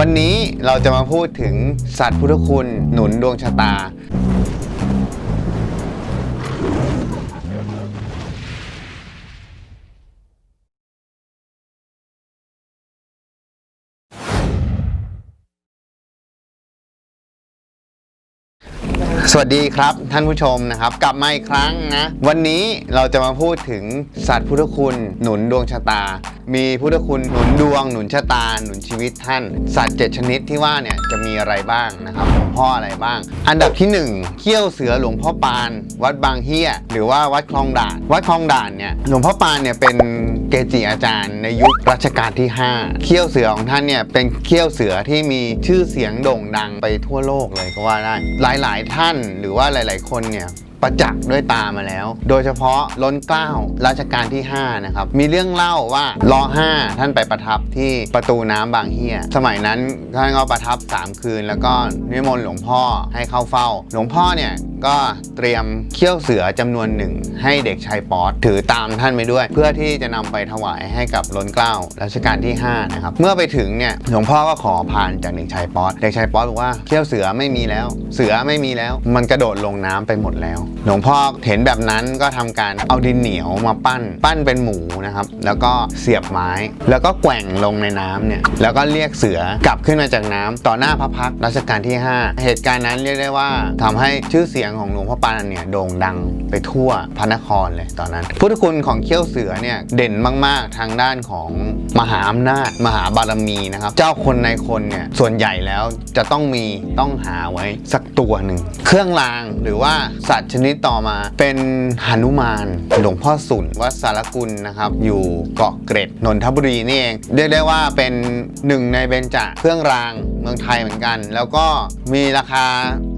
วันนี้เราจะมาพูดถึงสัตว์พุทธคุณหนุนดวงชะตา สวัสดีครับท่านผู้ชมนะครับ กลับมาอีกครั้งนะ วันนี้เราจะมาพูดถึงสัตว์พุทธคุณหนุนดวงชะตา มีพุทธคุณหนุนดวง หนุนชะตา หนุนชีวิตท่าน สัตว์เจ็ดชนิดที่ว่าเนี่ยจะมีอะไรบ้างนะครับหลวงพ่ออะไรบ้าง อันดับที่หนึ่งเขี้ยวเสือหลวงพ่อปาน วัดบางเฮียหรือว่าวัดคลองด่าน วัดคลองด่านเนี่ยหลวงพ่อปานเนี่ยเป็น เกจิอาจารย์ในยุครัชกาลที่ห้าเขี้ยวเสือของท่านเนี่ยเป็นเขี้ยวเสือที่มีชื่อเสียงโด่งดังไปทั่วโลกเลยก็ว่าได้ หลายๆ ท่านหรือว่าหลาย ๆ คนเนี่ยประจักษ์ด้วยตามาแล้ว โดยเฉพาะล้นเกล้ารัชกาลที่ 5 นะครับ มีเรื่องเล่าว่ารอ5ท่านไปประทับที่ประตูน้ำบางเฮีย สมัยนั้นท่านก็ประทับ 3 คืน แล้วก็นิมนต์หลวงพ่อให้เข้าเฝ้า หลวงพ่อเนี่ยก็เตรียมเขี้ยวเสือจำนวนหนึ่งให้เด็กชายป๊อตถือตามท่านไปด้วย เพื่อที่จะนำไปถวายให้กับล้นเกล้ารัชกาลที่ 5 นะครับ เมื่อไปถึงเนี่ยหลวงพ่อก็ขอพานจากเด็กชายป๊อตเด็กชายป๊อตบอกว่าเขี้ยวเสือไม่มีแล้ว เสือไม่มีแล้ว มันกระโดดลงน้ำไปหมดแล้ว หลวงพ่อเห็นแบบนั้นก็ทำการเอาดินเหนียวมาปั้น ปั้นเป็นหมูนะครับแล้วก็เสียบไม้ แล้วก็แกว่งลงในน้ำเนี่ยแล้วก็เรียกเสือกลับขึ้นมาจากน้ำต่อหน้าพระพักตร์รัชกาลที่ 5 เหตุการณ์นั้นเรียกได้ว่าทำให้ชื่อเสียงของหลวงพ่อปานเนี่ยโด่งดังไปทั่วพระนครเลยตอนนั้น พุทธคุณของเขี้ยวเสือเนี่ยเด่นมาก ๆ ทางด้านของมหาอำนาจ มหาบารมีนะครับ เจ้าคนในคนเนี่ยส่วนใหญ่แล้วจะต้องมีต้องหาไว้สักตัวหนึ่ง เครื่องรางหรือว่าสัตว์ชนิดต่อมาเป็นหนุมานหลวงพ่อสุนวัดสารกุลนะครับ อยู่เกาะเกร็ดนนทบุรีนี่เองเรียกได้ว่าเป็นหนึ่งในเบญจเครื่องรางเมืองไทยเหมือนกัน แล้วก็มีราคา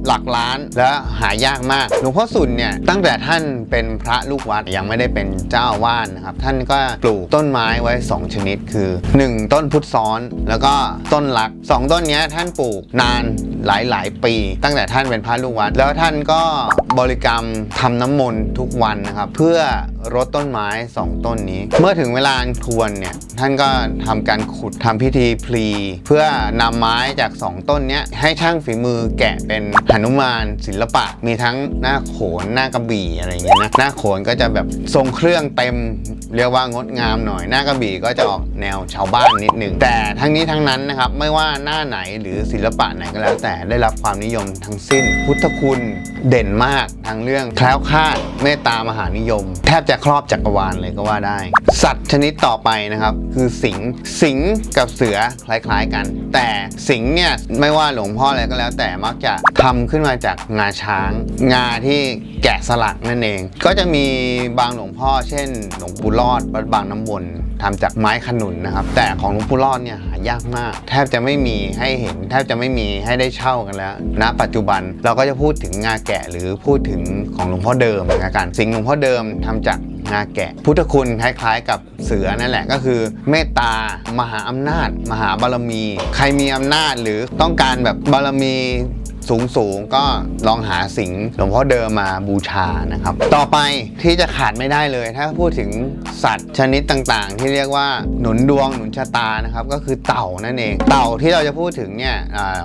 หลักล้านและหายากมากหลวงพ่อสุนเนี่ยตั้งแต่ท่านเป็นพระลูกวัดยังไม่ได้เป็นเจ้าอาวาสนะครับท่านก็ปลูกต้นไม้ไว้ 2 ชนิดคือ 1 ต้นพุทธซ้อน แล้วก็ต้นลักสองต้นนี้ท่านปลูกนานหลายหลายปี ตั้งแต่ท่านเป็นพระลูกวัด แล้วท่านก็บริกรรมทำน้ำมนต์ทุกวันนะครับเพื่อรดต้นไม้ 2 ต้นนี้ เมื่อถึงเวลาอันควรเนี่ยท่านก็ทำการขุดทำพิธีพลี เพื่อนำไม้จาก 2 ต้นนี้ให้ช่างฝีมือแกะเป็นหนุมานศิลปะมีทั้งหน้าโขนหน้ากระบี่อะไรอย่างเงี้ยนะหน้าโขนก็จะแบบทรงเครื่องเต็มเรียกว่างดงามหน่อย หน้ากระบี่ก็จะออกแนวชาวบ้านนิดหนึ่งแต่ทั้งนี้ทั้งนั้นนะครับไม่ว่าหน้าไหนหรือศิลปะไหนก็แล้ว แต่ได้รับความนิยมทั้งสิ้น พุทธคุณเด่นมากทั้งเรื่องแคล้วคลาดเมตตามหานิยม แทบจะครอบจักรวาลเลยก็ว่าได้ สัตว์ชนิดต่อไปนะครับ คือสิงสิงกับเสือคล้ายๆกัน แต่สิงเนี่ยไม่ว่าหลวงพ่ออะไรก็แล้ว แต่มักจะทำขึ้นมาจากงาช้าง งาที่แกะสลักนั่นเอง ก็จะมีบางหลวงพ่อ เช่น หลวงปู่รอดวัดบางน้ำวนทำจากไม้ขนุนนะครับ แต่ของหลวงปู่รอดเนี่ยหายากมาก แทบจะไม่มีให้เห็น แทบจะไม่มีให้ได้เช่ากันแล้วณปัจจุบันเราก็จะพูดถึงงาแกะหรือพูดถึงของหลวงพ่อเดิมนะกันสิ่งห์หลวงพ่อเดิมทำจากงาแกะ พุทธคุณคล้ายๆ กับเสือนั่นแหละก็คือเมตตามหาอำนาจ มหาบารมี ใครมีอำนาจหรือต้องการแบบบารมี สูงสูงๆก็ลองหาสิงหลวงพ่อเดิมมาบูชานะครับ ต่อไปที่จะขาดไม่ได้เลย ถ้าพูดถึงสัตว์ชนิดต่างๆ ที่เรียกว่าหนุนดวงหนุนชะตานะครับก็คือเต่านั่นเอง เต่าที่เราจะพูดถึงเนี่ย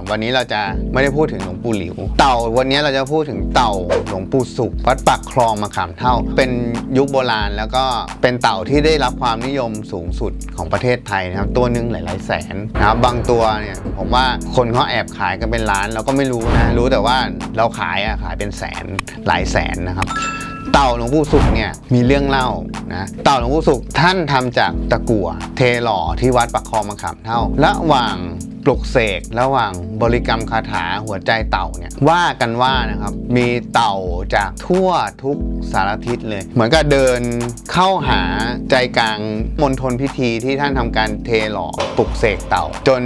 วันนี้เราจะไม่ได้พูดถึงหลวงปู่หลิว เต่าวันนี้เราจะพูดถึงเต่าหลวงปู่สุขวัดปักคลองมาขามเท่า เป็นยุคโบราณแล้วก็เป็นเต่าที่ได้รับความนิยมสูงสุดของประเทศไทยนะครับตัวหนึ่งหลาย ๆ แสนนะครับบางตัวเนี่ยผมว่าคนเขาแอบขายกันเป็นล้านเราก็ไม่รู้นะรู้แต่ว่าเราขายอะขายเป็นแสนหลายแสนนะครับ เต่าหลวงปู่สุขเนี่ยมีเรื่องเล่านะเต่าหลวงปู่สุขท่านทำจากตะกั่วเทหล่อที่วัดปักคลองมะขามเท่าระหว่าง ปลุกเสกระหว่างบริกรรมคาถาหัวใจเต่าเนี่ยว่ากันว่านะครับมีเต่าจากทั่วทุกสารทิศเลย เหมือนกับเดินเข้าหาใจกลางมณฑลพิธีที่ท่านทำการเทหล่อปลุกเสกเต่า จน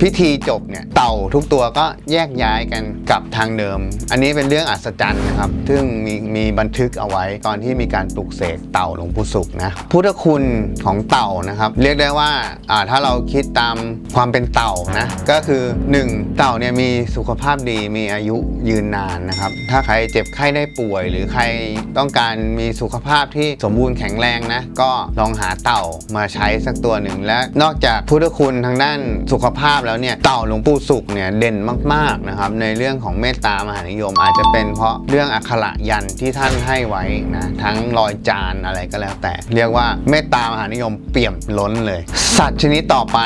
พิธีจบเนี่ยเต่าทุกตัวก็แยกย้ายกันกลับทางเดิม อันนี้เป็นเรื่องอัศจรรย์นะครับ ซึ่งมีมีบันทึกเอาไว้ตอนที่มีการปลุกเสกเต่าหลวงปู่สุขนะพุทธคุณของเต่านะครับ เรียกได้ว่าอ่าถ้าเราคิดตามความเป็นเต่านะ ก็คือ 1. เต่าเนี่ยมีสุขภาพดีมีอายุยืนนานนะครับ ถ้าใครเจ็บไข้ได้ป่วย หรือใครต้องการมีสุขภาพที่สมบูรณ์แข็งแรงนะ ก็ลองหาเต่ามาใช้สักตัวหนึ่งและนอกจากพุทธคุณทางด้านสุขภาพแล้วเนี่ยเต่าหลวงปู่สุขเนี่ยเด่นมากๆนะครับในเรื่องของเมตตามหานิยม อาจจะเป็นเพราะเรื่องอักขระยันที่ท่านให้ไว้นะทั้งรอยจานอะไรก็แล้วแต่ เรียกว่าเมตตามหานิยมเปี่ยมล้นเลย สัตว์ชนิดต่อไป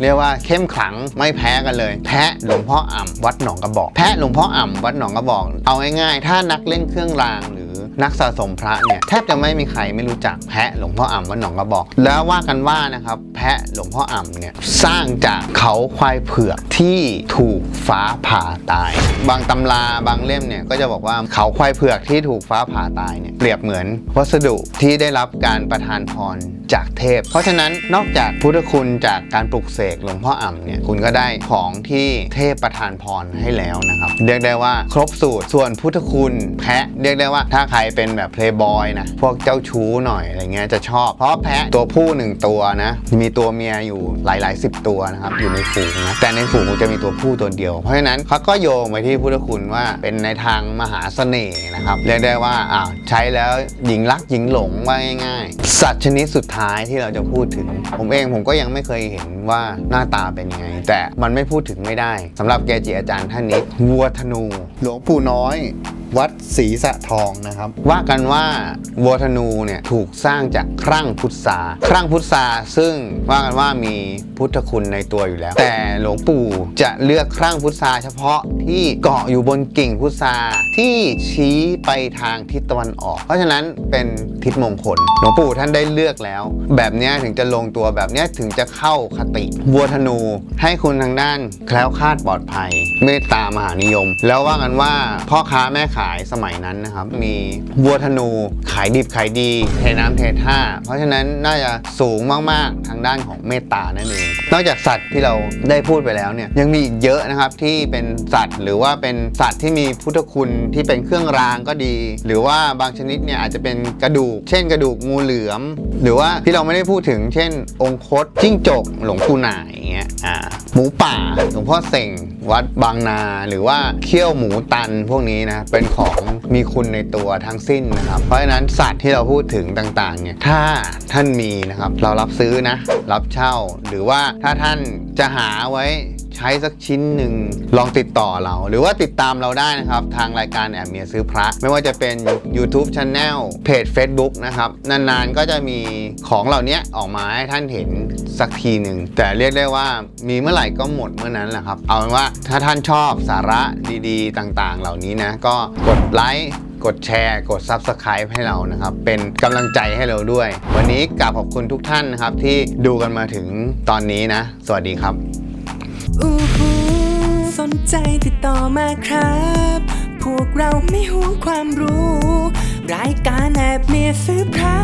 เรียกว่าเข้มขลังไม่แพ้กันเลย แพะหลวงพ่ออ่ำวัดหนองกระบอก แพะหลวงพ่ออ่ำวัดหนองกระบอก เอาง่ายๆ ถ้านักเล่นเครื่องรางหรือนักสะสมพระเนี่ยแทบจะไม่มีใครไม่รู้จักแพะหลวงพ่ออ่ำวัดหนองกระบอก แล้วว่ากันว่านะครับแพะหลวงพ่ออ่ำเนี่ยสร้างจากเขาควายเผือกที่ถูกฟ้าผ่าตาย บางตำราบางเล่มเนี่ยก็จะบอกว่าเขาควายเผือกที่ถูกฟ้าผ่าตายเนี่ยเปรียบเหมือนวัสดุที่ได้รับการประทานพรจากเทพ เพราะฉะนั้นนอกจากพุทธคุณจากการปลุกเสกหลวงพ่ออ่ำเนี่ยคุณก็ได้ของที่เทพประทานพรให้แล้วนะครับเรียกได้ว่าครบสูตรส่วนพุทธคุณแพะเรียกได้ว่าถ้าใครเป็นแบบเพลย์บอยนะพวกเจ้าชู้หน่อยอะไรเงี้ยจะชอบ เพราะแพะตัวผู้หนึ่งตัวนะมีตัวเมียอยู่หลายๆสิบตัวนะครับอยู่ในฝูงนะแต่ในฝูงจะมีตัวผู้ตัวเดียว เพราะฉะนั้นเขาก็โยงไปที่พุทธคุณว่าเป็นในทางมหาเสน่ห์นะครับเรียกได้ว่าอ่าใช้แล้วหญิงรักหญิงหลงว่าง่ายๆ สัตว์ชนิดสุดท้ายที่เราจะพูดถึง ผมเองผมก็ยังไม่เคยเห็นว่าหน้าตาเป็นยังไงแต่มันไม่พูดถึงไม่ได้สำหรับเกจิอาจารย์ท่านนี้วัวธนู หลวงปู่น้อยวัดศรีสะทองนะครับ ว่ากันว่าวัวธนูเนี่ยถูกสร้างจากครั่งพุทราครั่งพุทราซึ่งว่ากันว่ามีพุทธคุณในตัวอยู่แล้ว แต่หลวงปู่จะเลือกครั่งพุทราเฉพาะที่เกาะอยู่บนกิ่งพุทราที่ชี้ไปทางทิศตะวันออก เพราะฉะนั้นเป็นทิศมงคลหลวงปู่ท่านได้เลือกแล้ว แบบนี้ถึงจะลงตัวแบบนี้ถึงจะเข้าคติวัวธนูให้คุณทางด้านแคล้วคลาดปลอดภัยเมตตามหานิยม แล้วว่ากันว่าพ่อค้าแม่ขายสมัยนั้นนะครับ มีวัวธนูขายดิบขายดี เทน้ำเทท่า เพราะฉะนั้นน่าจะสูงมากๆทางด้านของเมตตานั่นเอง นอกจากสัตว์ที่เราได้พูดไปแล้วเนี่ยยังมีอีกเยอะนะครับที่เป็นสัตว์หรือว่าเป็นสัตว์ที่มีพุทธคุณที่เป็นเครื่องรางก็ดี หรือว่าบางชนิดเนี่ยอาจจะเป็นกระดูก เช่นกระดูกงูเหลือม หรือว่าที่เราไม่ได้พูดถึง เช่น องคตจิ้งจกหลวงปู่หน่ายอย่างเงี้ยอ่า หมูป่าหลวงพ่อเส่งวัดบางนา หรือว่าเขี้ยวหมูตันพวกนี้นะ เป็นของมีคุณในตัวทั้งสิ้นนะครับ เพราะฉะนั้นสัตว์ที่เราพูดถึงต่างๆเนี่ยถ้าท่านมีนะครับ เรารับซื้อนะ รับเช่าหรือว่าถ้าท่านจะหาไว้ ใช้สักชิ้นหนึ่งลองติดต่อเรา หรือว่าติดตามเราได้นะครับ ทางรายการแอบเมียซื้อพระ ไม่ว่าจะเป็น YouTube Channel เพจ Facebook นะครับ นานๆก็จะมีของเหล่านี้ออกมาให้ท่านเห็นสักทีหนึ่ง แต่เรียกได้ว่ามีเมื่อไหร่ก็หมดเมื่อนั้นแหละครับ เอาเป็นว่าถ้าท่านชอบสาระดีๆ ต่างๆ เหล่านี้นะก็กดไลค์กดแชร์ กด Subscribe ให้เรานะครับ เป็นกำลังใจให้เราด้วย วันนี้กราบขอบคุณทุกท่านนะครับ ที่ดูกันมาถึงตอนนี้นะ สวัสดีครับ อู้หูสนใจติดต่อมาครับ พวกเราไม่ห่วงความรู้ รายการแอบเมียซื้อพระ